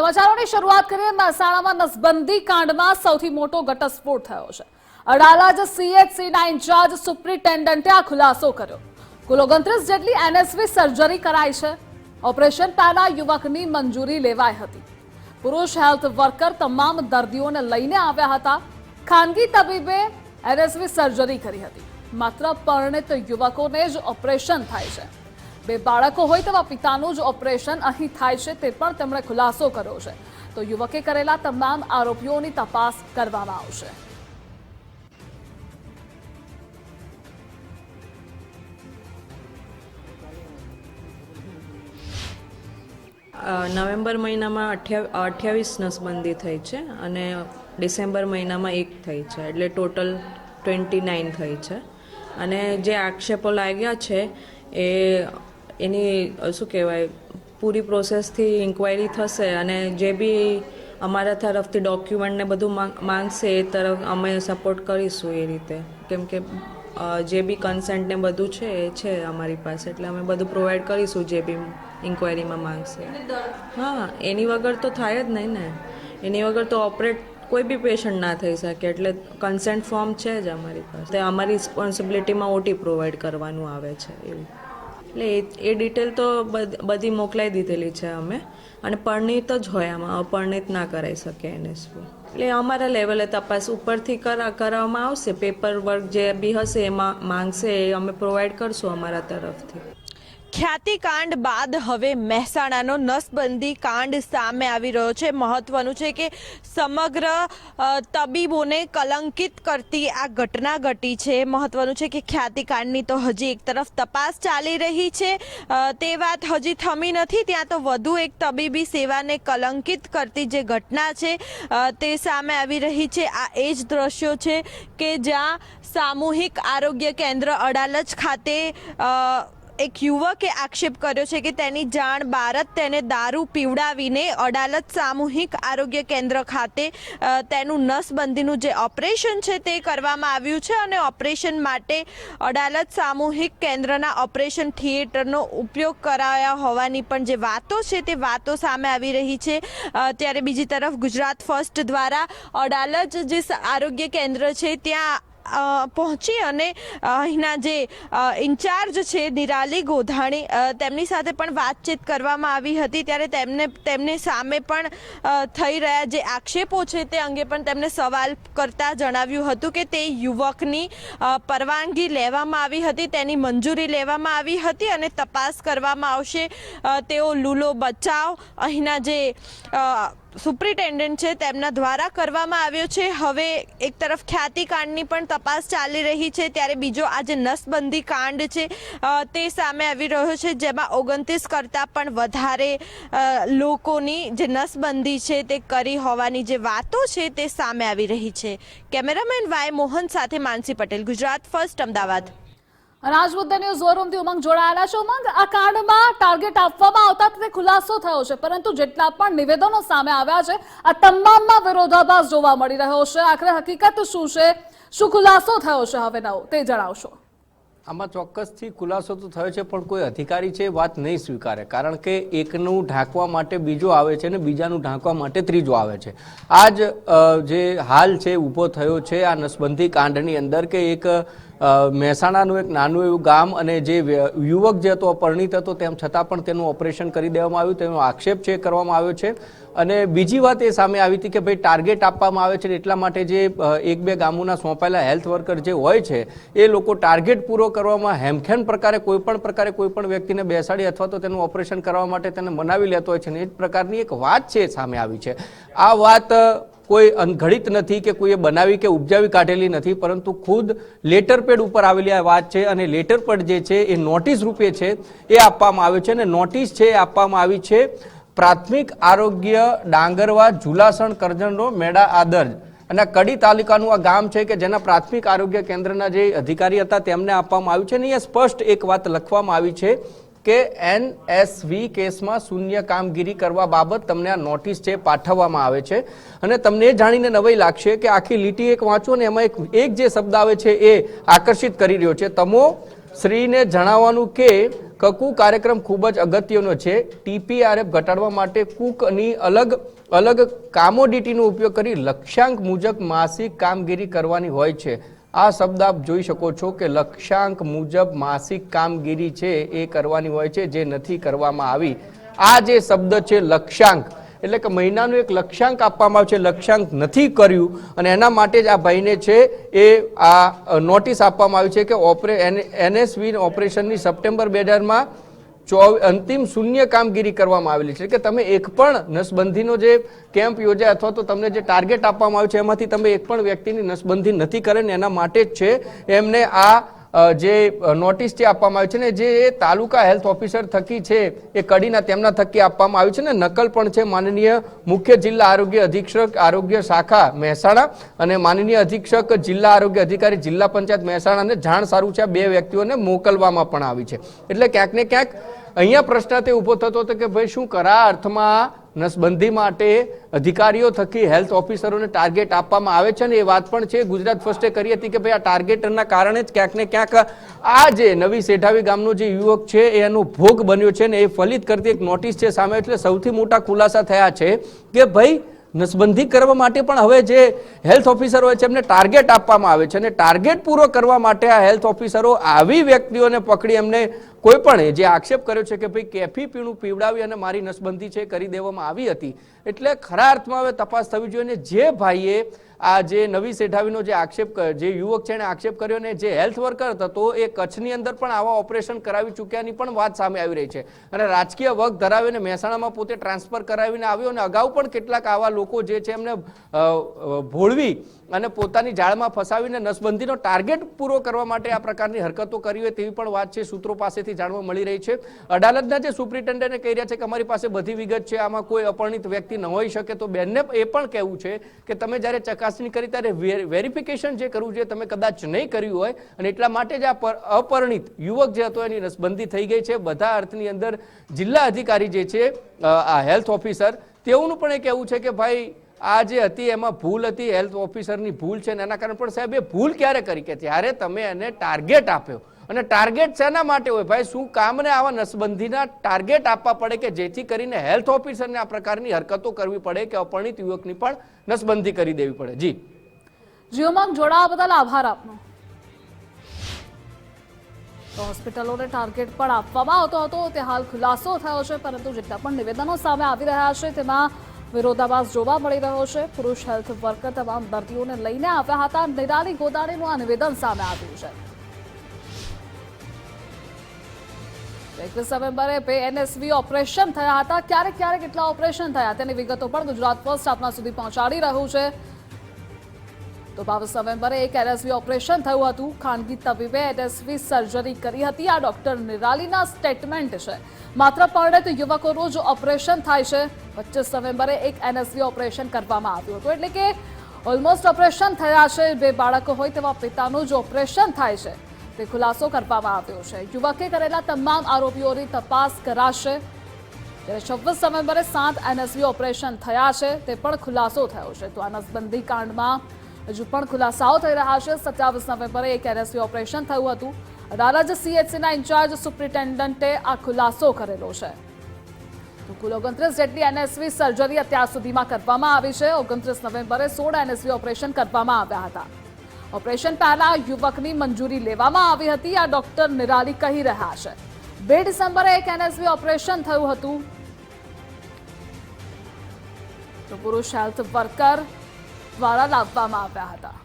સમાચારોની શરૂઆત કરીએ. મહેસાણામાં નસબંધી કાંડમાં સૌથી મોટો ઘટસ્ફોટ થયો છે. અડાલા જ સીએચસીના ઇન્ચાર્જ સુપ્રિન્ટેન્ડન્ટે આ ખુલાસો કર્યો. કુલ ઓગણત્રીસ જેટલી એનએસવી સર્જરી કરાઈ છે. ઓપરેશન પહેલા યુવકની મંજૂરી લેવાઈ હતી. પુરુષ હેલ્થ વર્કર તમામ દર્દીઓને લઈને આવ્યા હતા. ખાનગી તબીબે એનએસવી સર્જરી કરી હતી. માત્ર પરિણિત યુવકોને જ ઓપરેશન થાય છે. બે બાળકો હોય તેવા પિતાનું જ ઓપરેશન અહીં થાય છે, તે પણ તેમણે ખુલાસો કર્યો છે. તો યુવકે કરેલા તમામ આરોપીઓની તપાસ કરવામાં આવશે. નવેમ્બર મહિનામાં અઠ્યા, અઠ્યાવીસ નસબંધી થઈ છે અને ડિસેમ્બર મહિનામાં એક થઈ છે, એટલે ટોટલ ટ્વેન્ટી નાઇન થઈ છે. અને જે આક્ષેપો લાગ્યા છે એ એની શું કહેવાય પૂરી પ્રોસેસથી ઇન્ક્વાયરી થશે અને જે બી અમારા તરફથી ડોક્યુમેન્ટ ને બધું માંગ- માંગશે એ તરફ અમે સપોર્ટ કરીશું એ રીતે. કેમ કે જે બી કન્સેન્ટ ને બધું છે એ છે અમારી પાસે. એટલે અમે બધું પ્રોવાઈડ કરીશું જે બી ઇન્ક્વાયરીમાં માંગશે. હા એની વગર તો થાય જ નહીં ને. એની વગર તો ઓપરેટ કોઈ બી પેશન્ટ ના થઈ શકે. એટલે કન્સેન્ટ ફોર્મ છે જ અમારી પાસે. તે અમારી રિસ્પોન્સિબિલિટીમાં ઓટી પ્રોવાઈડ કરવાનું આવે છે એવું. એટલે એ ડિટેલ તો બધ- મોકલાઈ દીધેલી છે અમે. અને પરણિત જ હોય આમાં. અપરણિત ના કરાઈ શકે એનએસપી એટલે અમારા લેવલે તપાસ ઉપરથી કરા, કરવામાં આવશે. પેપર વર્ક જે બી હશે, એમાં માંગશે એ અમે પ્રોવાઈડ કરશું અમારા તરફથી. ખ્યાતિકાંડ બાદ હવે મહેસાણાનો નસબંધી કાંડ સામે આવી રહ્યો છે. મહત્વનું છે કે સમગ્ર તબીબોને કલંકિત કરતી આ ઘટના ઘટી છે. મહત્વનું છે કે ખ્યાતિકાંડની તો હજી એક તરફ તપાસ ચાલી રહી છે. તે વાત હજી થમી નથી. ત્યાં તો વધુ એક તબીબી સેવાને કલંકિત કરતી જે ઘટના છે તે સામે આવી રહી છે. આ એ જ દ્રશ્યો છે કે જ્યાં સામૂહિક આરોગ્ય કેન્દ્ર અડાલજ ખાતે એક યુવકે આક્ષેપ કર્યો છે કે તેની જાણ બારત તેને દારૂ પીવડાવીને અડાલત સામૂહિક આરોગ્ય કેન્દ્ર ખાતે તેનું નસબંધીનું જે ઓપરેશન છે તે કરવામાં આવ્યું છે અને ઓપરેશન માટે અડાલત સામૂહિક કેન્દ્રના ઓપરેશન થિયેટરનો ઉપયોગ કરાયા હોવાની પણ જે વાતો છે તે વાતો સામે આવી રહી છે. ત્યારે બીજી તરફ ગુજરાત ફર્સ્ટ દ્વારા અડાલજ જે આરોગ્ય કેન્દ્ર છે ત્યાં પહોંચી અને અહીંના જે ઇન્ચાર્જ છે નિરાલી ગોધાણી તેમની સાથે પણ વાતચીત કરવામાં આવી હતી. ત્યારે તેમને, તેમની સામે પણ થઈ રહ્યા જે આક્ષેપો છે તે અંગે પણ તેમને સવાલ કરતા જણાવ્યું હતું કે તે યુવકની પરવાનગી લેવામાં આવી હતી, તેની મંજૂરી લેવામાં આવી હતી અને તપાસ કરવામાં આવશે. તેઓ લૂલો બચાવ, અહીંના જે સુપ્રિન્ટેન્ડન્ટ છે, તેમના દ્વારા કરવામાં આવ્યો છે. હવે એક તરફ ખ્યાતિકાંડની પણ તપાસ ચાલી રહી છે, ત્યારે બીજો આ જે નસબંધી કાંડ છે. તે સામે આવી રહ્યો છે, જેમાં ઓગણત્રીસ કરતાં પણ વધારે લોકોની જે નસબંધી છે તે કરી હોવાની જે વાતો છે તે સામે આવી રહી છે. કેમેરામેન વાય મોહન સાથે માનસી પટેલ, ગુજરાત ફર્સ્ટ, અમદાવાદ. મુદ્દે ન્યૂઝ વોરૂમથી ઉમંગ જોડાયેલા છે ઉમંગ. આ કાંડમાં ટાર્ગેટ આપવામાં આવતા તે ખુલાસો થયો છે, પરંતુ જેટલા પણ નિવેદનો સામે આવ્યા છે, આ તમામમાં વિરોધાભાસ જોવા મળી રહ્યો છે. આખરે હકીકત શું છે? શું ખુલાસો થયો છે હવે નવો? તે જણાવશો. આમાં ચોક્કસથી ખુલાસો તો થયો છે, પણ કોઈ અધિકારી છે વાત નહીં સ્વીકારે, કારણ કે એકનું ઢાંકવા માટે બીજો આવે છે અને બીજાનું ઢાંકવા માટે ત્રીજો આવે છે. આ જ હાલ છે, ઊભો થયો છે આ નસબંધી કાંડની અંદર કે એક મહેસાણાનું એક નાનું એવું ગામ અને જે યુવક જે હતો અપરિણિત હતો, તેમ છતાં પણ તેનું ઓપરેશન કરી દેવામાં આવ્યું, તેનો આક્ષેપ છે કરવામાં આવ્યો છે. અને બીજી વાત એ સામે આવી હતી કે ભાઈ ટાર્ગેટ આપવામાં આવે છે એટલા માટે જે એક બે ગામોના સોંપાયેલા હેલ્થ વર્કર જે હોય છે, એ લોકો ટાર્ગેટ પૂરો કરવામાં હેમખેમ પ્રકારે કોઈપણ પ્રકારે કોઈપણ વ્યક્તિને બેસાડી અથવા તો તેનું ઓપરેશન કરવા માટે તેને મનાવી લેતો હોય છે ને એ પ્રકારની એક વાત છે સામે આવી છે. આ વાત કોઈ અનઘડિત નથી કે કોઈએ બનાવી કે ઉપજાવી કાઢેલી નથી, પરંતુ ખુદ લેટર પેડ ઉપર આવેલી આ વાત છે અને લેટર પેડ જે છે એ નોટિસ રૂપે છે એ આપવામાં આવે છે અને નોટિસ છે એ આપવામાં આવી છે, પ્રાથમિક આરોગ્ય ડાંગરવા ઝુલાસણ કરજણનો મેળા આદર્જ. અને કડી તાલુકાનું આ ગામ છે કે જેના પ્રાથમિક આરોગ્ય કેન્દ્રના જે અધિકારી હતા તેમને આપવામાં આવ્યું છે અને અહીંયા સ્પષ્ટ એક વાત લખવામાં આવી છે કે એનએસવી કેસમાં શૂન્ય કામગીરી કરવા બાબત તમને આ નોટિસ છે પાઠવવામાં આવે છે. અને તમને એ જાણીને નવાઈ લાગશે કે આખી લીટી એક વાંચો ને એમાં એક એક જે શબ્દ આવે છે એ આકર્ષિત કરી રહ્યો છે. તમો શ્રીને જણાવવાનું કે કકુ કાર્યક્રમ ખૂબ જ અગત્યનો છે. ટીપીઆરએફ ઘટાડવા માટે કુકની અલગ અલગ કામોડિટીનો ઉપયોગ કરી લક્ષ્યાંક મુજબ માસિક કામગીરી કરવાની હોય છે. આ શબ્દ આપ જોઈ શકો છો કે લક્ષ્યાંક મુજબ માસિક કામગીરી છે એ કરવાની હોય છે, જે નથી કરવામાં આવી. આ જે શબ્દ છે લક્ષ્યાંક, એટલે કે મહિનાનું એક લક્ષ્યાંક આપવામાં આવે છે, લક્ષ્યાંક નથી કર્યું, અને એના માટે જ આ ભાઈને છે એ આ નોટિસ આપવામાં આવી છે કે ઓપરે એનએસવી ઓપરેશનની સપ્ટેમ્બર બે હજારમાં અંતિમ શૂન્ય કામગીરી કરવામાં આવેલી છે કે તમે એક પણ નસબંધીનો જે કેમ્પ યોજાય અથવા તો તમને જે ટાર્ગેટ આપવામાં આવ્યું છે, એમાંથી તમે એક પણ વ્યક્તિની નસબંધી નથી કરે ને એના માટે જ છે, એમને આ જે નોટિસ જે આપવામાં આવી છે ને, જે તાલુકા હેલ્થ ઓફિસર થકી છે, એ કડીના તેમના થકી આપવામાં આવી છે ને, નકલ પણ છે માનનીય મુખ્ય જિલ્લા આરોગ્ય અધિક્ષક આરોગ્ય શાખા મહેસાણા અને માનનીય અધિક્ષક જિલ્લા આરોગ્ય અધિકારી જિલ્લા પંચાયત મહેસાણાને જાણ સારું છે બે વ્યક્તિઓને મોકલવામાં પણ આવી છે. એટલે ક્યાંક ને ક્યાંક અહીંયા પ્રશ્ન તે ઊભો થતો હતો કે ભાઈ શું કરા અર્થમાં નસબંધી માટે અધિકારીઓ થકી હેલ્થ ઓફિસરોને ટાર્ગેટ આપવામાં આવે છે ને એ વાત પણ છે, ગુજરાત ફર્સ્ટે કરી હતી કે ભાઈ આ ટાર્ગેટના કારણે જ ક્યાંક ને ક્યાંક આ જે નવી સેઠાવી ગામનો જે યુવક છે, એનો ભોગ બન્યો છે ને એ ફલિત કરતી એક નોટિસ છે સામે એટલે સૌથી મોટા ખુલાસા થયા છે કે ભાઈ નસબંધી કરવા માટે પણ હવે જે હેલ્થ ઓફિસર હોય છે, એમને ટાર્ગેટ આપવામાં આવે છે અને ટાર્ગેટ પૂરો કરવા માટે આ હેલ્થ ઓફિસરો આવી વ્યક્તિઓને પકડી એમને કોઈ પણ જે આક્ષેપ કર્યો છે કે ભાઈ કેફી પીણું પીવડાવી અને મારી નસબંધી છે કરી દેવામાં આવી હતી એટલે ખરા અર્થમાં હવે તપાસ થવી જોઈએ. અને જે ભાઈએ આ જે નવી સેઠાવીનો જે આક્ષેપ જે યુવક છે એને આક્ષેપ કર્યો ને જે હેલ્થ વર્કર હતો એ કચ્છની અંદર પણ આવા ઓપરેશન કરાવી ચૂક્યાની પણ વાત સામે આવી રહી છે. અને રાજકીય વગ ધરાવીને મહેસાણામાં પોતે ટ્રાન્સફર કરાવીને આવ્યો અને અગાઉ પણ કેટલાક આવા લોકો જે છે એમને ભોળવી અને પોતાની જાળમાં ફસાવીને નસબંધીનો ટાર્ગેટ પૂરો કરવા માટે આ પ્રકારની હરકતો કરી હોય તેવી પણ વાત છે. સૂત્રો પાસેથી જાણવા મળી રહી છે. અદાલતના જે સુપ્રિન્ટેન્ડન્ટે કહી રહ્યા છે કે અમારી પાસે બધી વિગત છે. આમાં કોઈ અપરણિત વ્યક્તિ ન હોઈ શકે તો બેનને એ પણ કહેવું છે કે તમે જ્યારે ચકાસણી કરી ત્યારે વેરિફિકેશન જે કરવું જોઈએ તમે કદાચ નહીં કર્યું હોય અને એટલા માટે જ આ પર- અપરિણિત યુવક જે હતો એની નસબંધી થઈ ગઈ છે. બધા અર્થની અંદર જિલ્લા અધિકારી જે છે આ હેલ્થ ઓફિસર, તેઓનું પણ એ કહેવું છે કે ભાઈ, આ જે હતી એમાં ભૂલ હતી, હેલ્થ ઓફિસરની ભૂલ છે એના કારણે પણ સાહેબ એ ભૂલ ક્યારે કરી કે જ્યારે તમે એને ટાર્ગેટ આપ્યો અને ટાર્ગેટ શેના માટે હોય? ભાઈ, શું કામને આવા નસબંધીના ટાર્ગેટ આપવા પડે કે જેથી કરીને હેલ્થ ઓફિસરને આ પ્રકારની હરકતો કરવી પડે કે અપરિણિત યુવકની પણ નસબંધી કરી દેવી પડે? જી. જીઓમાં જોડાવા બદલ આભાર આપનો. હોસ્પિટલોને ટાર્ગેટ પણ આપવામાં આવતો હતો. તે હાલ ખુલાસો થયો છે, પરંતુ જેટલા પણ નિવેદનો સામે આવી રહ્યા છે, તેમાં વિરોધાભાસ જોવા મળી રહ્યો છે. પુરુષ હેલ્થ વર્કર તમામ દર્દીઓને લઈને આવ્યા હતા. નિરાલી ગોદાણીનું આ નિવેદન સામે આવ્યું છે. એકવીસ નવેમ્બરે એનએસવી ઓપરેશન થયા હતા. ક્યારેક ક્યારેક કેટલા ઓપરેશન થયા. તેની વિગતો પણ ગુજરાત ફર્સ્ટ આપના સુધી પહોંચાડી રહ્યું છે. તો બાવીસ નવેમ્બરે એક એનએસવી ઓપરેશન થયું હતું. ખાનગી તબીબે એનએસવી સર્જરી કરી હતી. આ ડોક્ટર નિરાલીના સ્ટેટમેન્ટ છે. માત્ર પરિણિત યુવકોનું જ ઓપરેશન થાય છે. પચીસ નવેમ્બરે એક એનએસવી ઓપરેશન કરવામાં આવ્યું હતું. એટલે કે ઓલમોસ્ટ ઓપરેશન થયા છે. બે બાળકો હોય તેવા પિતાનું જ ઓપરેશન થાય છે. તે ખુલાસો કરવામાં આવ્યો છે. યુવકે કરેલા તમામ આરોપીઓની તપાસ કરાશે. જ્યારે છવ્વીસ નવેમ્બરે સાત એનએસવી ઓપરેશન થયા છે, તે પણ ખુલાસો થયો છે. તો આ નસબંધી કાંડમાં હજુ પણ ખુલાસાઓ થઈ રહ્યા છે. સત્યાવીસ નવેમ્બરે એક એનએસવી ઓપરેશન થયું હતું. અડાલજ સીએચસીના ઇન્ચાર્જ સુપ્રિન્ટેન્ડન્ટે આ ખુલાસો કરેલો છે. કુલ ઓગણત્રીસ જેટલી એનએસવી સર્જરી અત્યાર સુધીમાં કરવામાં આવી છે. ઓગણત્રીસ નવેમ્બરે સોળ એનએસવી ઓપરેશન કરવામાં આવ્યા હતા. ઓપરેશન પહેલા યુવકની મંજૂરી લેવામાં આવી હતી. આ ડોક્ટર નિરાલી કહી રહ્યા છે. બે ડિસેમ્બરે એક એનએસવી ઓપરેશન થયું હતું. તો પુરુષ હેલ્થ વર્કર દ્વારા લાવવામાં આવ્યા હતા.